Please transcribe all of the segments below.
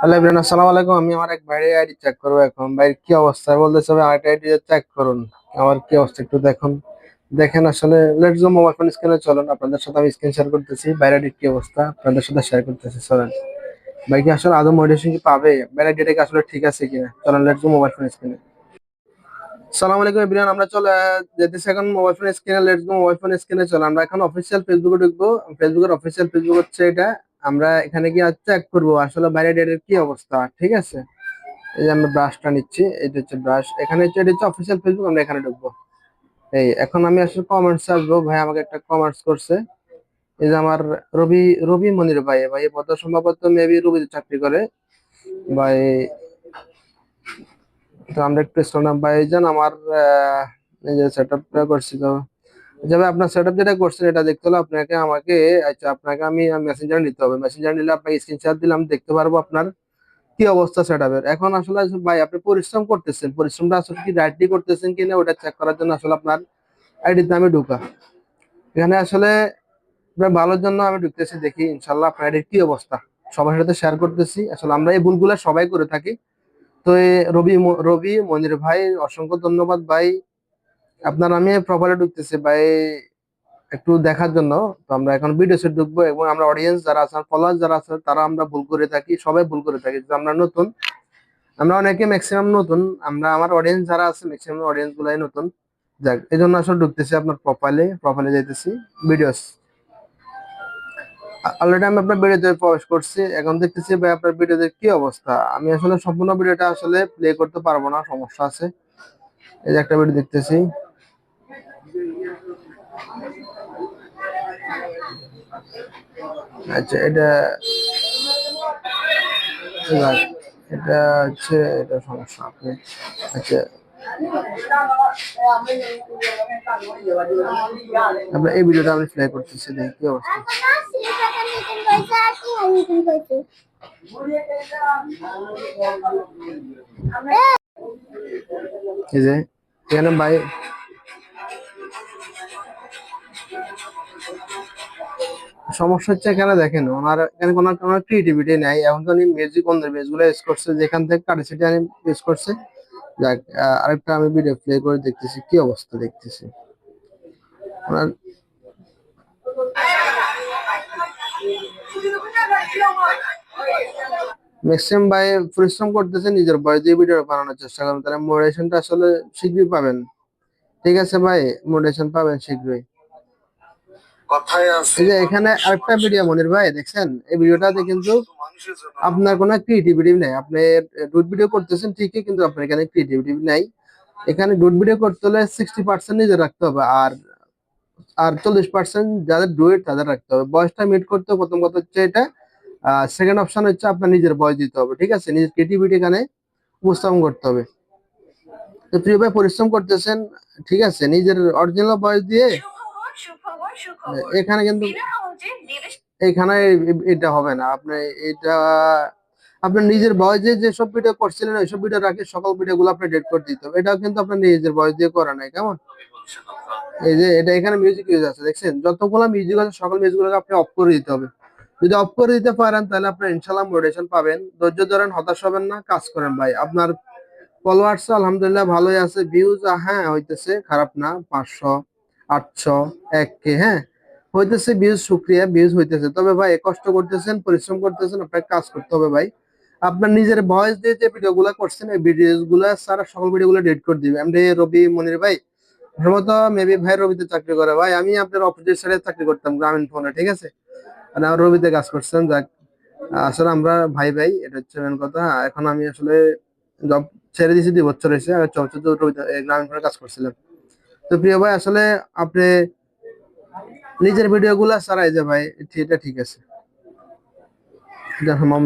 Hello Ibrahim আসসালামু আমি আমার এক ভাইয়ের আইডি চেক করব এখন। ভাইয়ের কি অবস্থা? বলতেছে, ভাই, আমার আইডি চেক করুন। আমার কি অবস্থা? একটু দেখুন। দেখেন, আসলে লেটস গো মোবাইল ফোন স্ক্রিনে চলুন। আপনাদের সাথে আমি স্ক্রিন শেয়ার করতেছি। বাইরের আইডির কি অবস্থা? আপনাদের সাথে শেয়ার করতেছি, চলেন। ভাই, কি আসলে আদৌ মডিফিকেশন কি পাবে? বাইরের আইডিটা কি আসলে ঠিক আছে কিনা? চলেন লেটস গো মোবাইল ফোন স্ক্রিনে সালাম আলাইকুম ইব্রাহিম আমরা চলে, যেতেছি এখন মোবাইল ফোন স্ক্রিনে লেটস গো মোবাইল ফোন স্ক্রিনে চলে। আমরা এখন অফিসিয়াল ফেসবুকে ঢুকবো। ফেসবুকের অফিসিয়াল ফেসবুক হচ্ছে এটা। আমরা এখানে গিয়ে চেক করব, আসলে বাইরের ডেটের কি অবস্থা, ঠিক আছে? এই যে আমরা ব্রাশটা নিচ্ছি এটা হচ্ছে ব্রাশ এখানে হচ্ছে এটা হচ্ছে অফিসিয়াল ফেসবুক আমরা এখানে ঢুকবো। এই, এখন আমি আসলে কমেন্টস আসব, ভাই আমাকে একটা কমেন্টস করছে। এই যে আমার রবি রবি মনির ভাই ভাই পদ সম্ভবত মেবি রবি চাকরি করে। ভাই, তো আমরা একটু শোনাম ভাই যান আমার এই যে সেট আপটা করছি তো। ভাই আপনার সেট যেটা করছেন এটা দেখতে হলে আপনাকে আমাকে আচ্ছা আপনাকে আমি মেসেঞ্জার নিতে হবে। মেসেঞ্জার নিলে আপনাকে স্ক্রিনশট দিলে আমি দেখতে পারব আপনার কি অবস্থা সেট এখন আসলে ভাই, আপনি পরিশ্রম করতেছেন। পরিশ্রমটা আসলে কি রাইটলি করতেছেন কিনা ওটা চেক করার জন্য আসলে আপনার আইডিতে আমি ঢুকা। এখানে আসলে আপনার ভালোর জন্য আমি ঢুকতেছি, দেখি ইনশাল্লাহ আপনার আইডির কি অবস্থা। সবার সাথে শেয়ার করতেছি। আসলে আমরা এই ভুলগুলো সবাই করে থাকি। তো রবি রবি, মনির ভাই, অসংখ্য ধন্যবাদ ভাই। আপনার আমি প্রোফাইলে ঢুকতেছি ভাই একটু দেখার জন্য। তো আমরা এখন ভিডিও সেট ঢুকবো এবং আমরা অডিয়েন্স যারা আছেন ফলোয়ার যারা আছে তারা আমরা ভুল করে থাকি, সবাই ভুল করে থাকি। যে আমরা নতুন, আমরা অনেকে ম্যাক্সিমাম নতুন, আমরা আমার অডিয়েন্স যারা আছে ম্যাক্সিমাম অডিয়েন্স গুলাই নতুন। যাক এই জন্য আসলে ঢুকতেছি আপনার প্রোফাইলে প্রোফাইলে যাইতেছি। ভিডিওস অলরেডি আমি আপনার ভিডিওতে প্রবেশ করছি। এখন দেখতেছি ভাই আপনার ভিডিওতে কি অবস্থা। আমি আসলে সম্পূর্ণ ভিডিওটা আসলে প্লে করতে পারব না, সমস্যা আছে। এই যে একটা ভিডিও দেখতেছি। আচ্ছা এটা এটা হচ্ছে, এটা সমস্যা, আপনি আচ্ছা। আপনার এই ভিডিওটা আমি প্লে করতেছি, দেখি কি অবস্থা। এই যে, এখানে ভাই সমস্যা হচ্ছে এখানে দেখেন, ওনার এখানে কোনো কোনো ক্রিয়েটিভিটি নাই। এখন উনি মিউজিক অন্য মিউজিকগুলো ইউজ করছে, যেখান থেকে কারেন্সিটি আমি ইউজ করছে। যাক আরেকটা আমি ভিডিও প্লে করে দেখতেছি, কি অবস্থা দেখতেছি। ওনার ম্যাক্সিমাম ভাই পরিশ্রম করতেছে, নিজের বয়স দিয়ে ভিডিও বানানোর চেষ্টা করেন, তাহলে মোটিভেশনটা আসলে শীঘ্রই পাবেন। ঠিক আছে ভাই মোটিভেশন পাবেন শীঘ্রই। এই যে এখানে আরেকটা ভিডিও মনির ভাই দেখছেন? এই ভিডিওটাতে কিন্তু আপনার কোনো ক্রিয়েটিভিটি নাই। আপনি ডুট ভিডিও করতেছেন ঠিকই কিন্তু আপনার এখানে ক্রিয়েটিভিটি নাই। এখানে ডুট ভিডিও করতে হলে সিক্সটি পার্সেন্ট নিজে রাখতে হবে আর আর চল্লিশ পার্সেন্ট যাদের ডুয়েট তাদের রাখতে হবে। বয়সটা মিট করতে প্রথম কথা হচ্ছে এটা। সেকেন্ড অপশন হচ্ছে আপনার নিজের বয়স দিতে হবে ঠিক আছে? নিজের ক্রিয়েটিভিটি এখানে উপস্থাপন করতে হবে। তো প্রিয় ভাই পরিশ্রম করতেছেন ঠিক আছে নিজের অরিজিনাল বয়স দিয়ে? এখানে কিন্তু এখানে এটা হবে না আপনি এটা আপনার নিজের বয়সে যেসব ভিডিও করছিলেন ওইসব ভিডিও রাখে সকল ভিডিও গুলো আপনি ডেট করে দিতে হবে। এটাও কিন্তু আপনার নিজের বয়স দিয়ে করা নাই কেমন? এই যে এটা এখানে মিউজিক ইউজ আছে দেখছেন? যতগুলো মিউজিক আছে সকল মিউজিক গুলোকে আপনি অফ করে দিতে হবে। যদি অফ করে দিতে পারেন তাহলে আপনি ইনশাল্লাহ মোটিভেশন পাবেন। ধৈর্য ধরেন হতাশ হবেন না কাজ করেন ভাই। আপনার ফলোয়ার্স আলহামদুলিল্লাহ ভালোই আছে। ভিউজ হ্যাঁ হইতেছে, খারাপ না, পাঁচশো, আটশো, এক কে হ্যাঁ। হইতেছে ভিউজ শুক্রিয়া ভিউজ হইতেছে। তবে ভাই কষ্ট করতেছেন, পরিশ্রম করতেছেন, আপনাকে কাজ করতে হবে ভাই। আপনার নিজের ভয়েস দিয়ে যে ভিডিও গুলা করছেন, এই ভিডিও গুলা সারা সকল ভিডিও গুলো ডেট করে দিবে আমি রবি মনির ভাই, সম্ভবত মেবি ভাই রবিতে চাকরি করে। ভাই, আমি আপনার অফিসের সাথে চাকরি করতাম গ্রামীণ ফোনে ঠিক আছে? মানে আমার রবিতে কাজ করছেন, যাক। আসলে আমরা ভাই ভাই, এটা হচ্ছে মেন কথা। এখন আমি আসলে জব ছেড়ে দিয়েছি, দুই বছর হয়েছে আর চলচ্চিত্র গ্রামীণ ফোনে কাজ করছিলাম। তো প্রিয় ভাই, আসলে আপনি নিজের ভিডিও গুলা সারাই যে ভাই, এটা ঠিক আছে।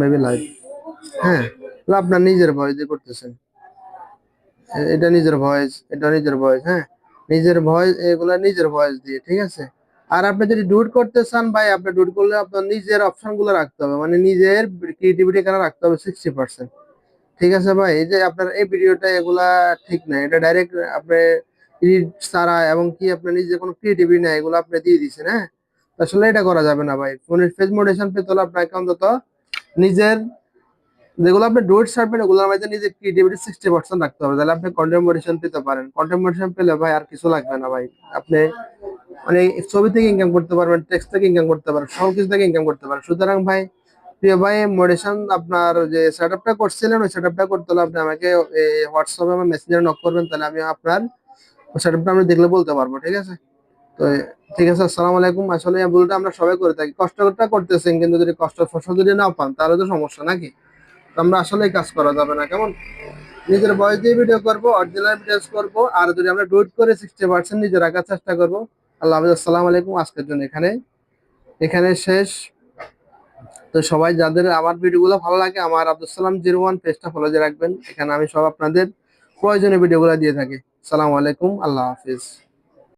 মেবি লাইভ হ্যাঁ আপনার নিজের ভয়েস দিয়ে করতেছেন। এটা নিজের ভয়েস এটা নিজের ভয়েস হ্যাঁ। নিজের ভয়েস এগুলা নিজের ভয়েস দিয়ে, ঠিক আছে? আর আপনি যদি ডুট করতে চান ভাই, আপনি ডুট করলে আপনার নিজের অপশনগুলো রাখতে হবে। মানে নিজের ক্রিয়েটিভিটি এখানে রাখতে হবে সিক্সটি পার্সেন্ট ঠিক আছে ভাই, এই যে আপনার এই ভিডিওটা এগুলা ঠিক না, এটা ডাইরেক্ট আপনি ছাড়া এবং কি আপনার নিজে কোনো ক্রিয়েটিভিটি নাই, এগুলো আপনি দিয়ে দিচ্ছেন হ্যাঁ? আসলে এটা করা যাবে না ভাই, ফোনের ফেস মোডেশন পেতে হলে আপনাকে অন্তত নিজের যেগুলো আপনি ডুয়েট ছাড়বেন ওগুলোর মধ্যে নিজে ক্রিয়েটিভিটি সিক্সটি পার্সেন্ট রাখতে হবে, তাহলে আপনি কন্টেন্ট মোটিভেশন পেতে পারেন। কন্টেন্ট মোটিভেশন পেলে ভাই আর কিছু লাগবে না ভাই, আপনি মানে ছবি থেকে ইনকাম করতে পারবেন টেক্সট থেকে ইনকাম করতে পারবেন সব কিছু থেকে ইনকাম করতে পারবেন। সুতরাং ভাই প্রিয় ভাই মোটিভেশন আপনার যে সেট আপটা করছিলেন, ওই সেট আপটা করতে হলে আপনি আমাকে হোয়াটসঅ্যাপে আমার মেসেঞ্জারে নক করবেন, তাহলে আমি আপনার সেট আপটা আমি দেখলে বলতে পারব, ঠিক আছে? তো, ঠিক আছে, আসসালামু আলাইকুম। আসলে ভুলটা আমরা সবাই করে থাকি। কষ্টটা করতেছেন, কিন্তু যদি কষ্ট ফসল যদি না পান, তাহলে তো সমস্যা নাকি? আমরা আসলে কাজ করা যাবে না, কেমন? নিজের বয়স দিয়ে ভিডিও করব অরিজিনাল ভিডিওস করব, আর যদি আমরা ডুইট করে সিক্সটি পার্সেন্ট নিজে রাখার চেষ্টা করব, আল্লাহ হাফিজ, আসসালামু আলাইকুম। আজকের জন্য এখানে এখানে শেষ। তো সবাই যাদের আমার ভিডিওগুলো ভালো লাগে, আমার আব্দুল সালাম জিরো ওয়ান পেজটা ফলো দিয়ে রাখবেন। এখানে আমি সব আপনাদের প্রয়োজনীয় ভিডিওগুলো দিয়ে থাকি। সালাম আলাইকুম, আল্লাহ হাফিজ।